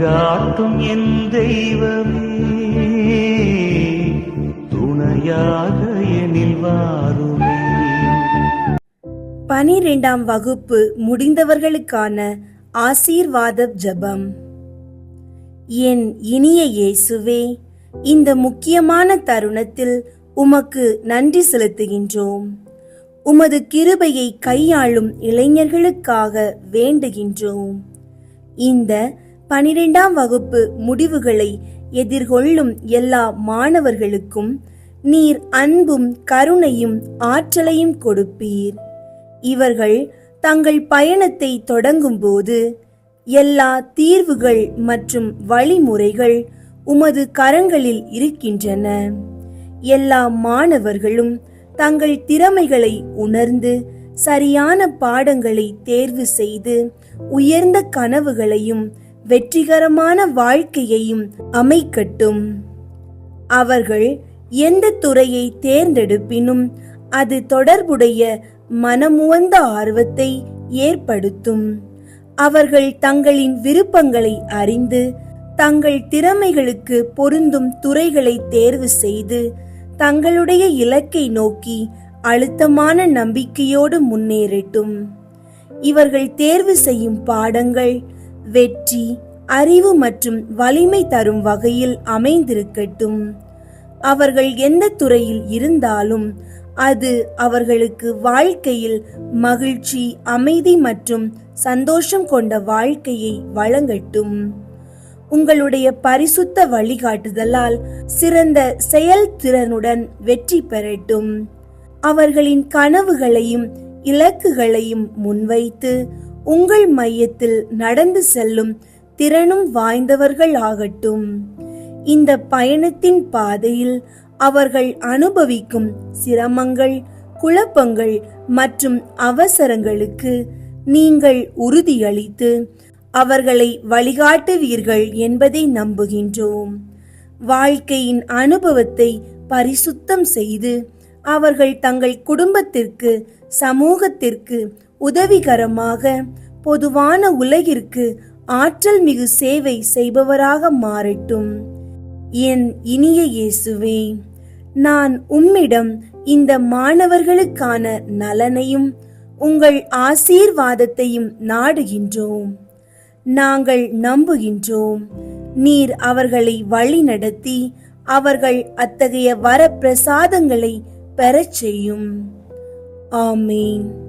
வழிகாட்டும் என் தெய்வமே துணையாக எனில் வாருமே. பனிரெண்டாம் வகுப்பு முடிந்தவர்களுக்கான ஆசீர்வாத ஜபம். என் இனிய இயேசுவே இந்த முக்கியமான தருணத்தில் உமக்கு நன்றி செலுத்துகின்றோம். உமது கிருபையை கையாளும் இளைஞர்களுக்காக வேண்டுகின்றோம். இந்த பனிரெண்டாம் வகுப்பு முடிவுகளை எதிர்கொள்ளும் எல்லா மாணவர்களுக்கும் நீர் அன்பும் கருணையும் ஆற்றலையும் கொடுப்பீர். இவர்கள் தங்கள் பயணத்தை தொடங்கும்போது எல்லா தீர்வுகள் மற்றும் வழிமுறைகள் உமது கரங்களில் இருக்கின்றன. எல்லா மாணவர்களும் தங்கள் திறமைகளை உணர்ந்து சரியான பாடங்களை தேர்வு செய்து உயர்ந்த கனவுகளையும் வெற்றிகரமான வாழ்க்கையையும் அமைக்கட்டும். அவர்கள் எந்த துறையை தேர்ந்தெடுப்பினும் அது தொடர்புடைய மனமுவந்த ஆர்வத்தை ஏற்படுத்தும். அவர்கள் தங்களின் விருப்பங்களை அறிந்து தங்கள் திறமைகளுக்கு பொருந்தும் துறைகளை தேர்வு செய்து தங்களுடைய இலக்கை நோக்கி அழுத்தமான நம்பிக்கையோடு முன்னேறட்டும். இவர்கள் தேர்வு செய்யும் பாடங்கள் வெற்றி அறிவு மற்றும் வலிமை தரும் வகையில் அமைந்திருக்கட்டும். அவர்கள் எந்த துறையில் இருந்தாலும் அது அவர்களுக்கு வாழ்க்கையில் மகிழ்ச்சி அமைதி மற்றும் சந்தோஷம் கொண்ட வாழ்க்கையை வழங்கட்டும். உங்களுடைய பரிசுத்த வழிகாட்டுதலால் சிறந்த செயல்திறனுடன் வெற்றி பெறட்டும். அவர்களின் கனவுகளையும் இலக்குகளையும் முன்வைத்து உங்கள் மையத்தில் நடந்து செல்லும் திறனும் வாய்ந்தவர்கள் ஆகட்டும். இந்த பயணத்தின் பாதையில் அவர்கள் அனுபவிக்கும் சிரமங்கள் குழப்பங்கள் மற்றும் அவசரங்களுக்கு நீங்கள் உறுதியளித்து அவர்களை வழிகாட்டுவீர்கள் என்பதை நம்புகின்றோம். வாழ்க்கையின் அனுபவத்தை பரிசுத்தம் செய்து அவர்கள் தங்கள் குடும்பத்திற்கு சமூகத்திற்கு உதவிகரமாக பொதுவான உலகிற்கு ஆற்றல் மிகு சேவை செய்பவராக மாறட்டும். என் இனிய இயேசுவே நான் உம்மிடம் இந்த மாணவர்களுக்கான நலனையும் உங்கள் ஆசீர்வாதத்தையும் நாடுகின்றோம். நாங்கள் நம்புகின்றோம். நீர் அவர்களை வழிநடத்தி அவர்கள் அத்தகைய வரப்பிரசாதங்களை பெறச் செய்யும். ஆமீன்.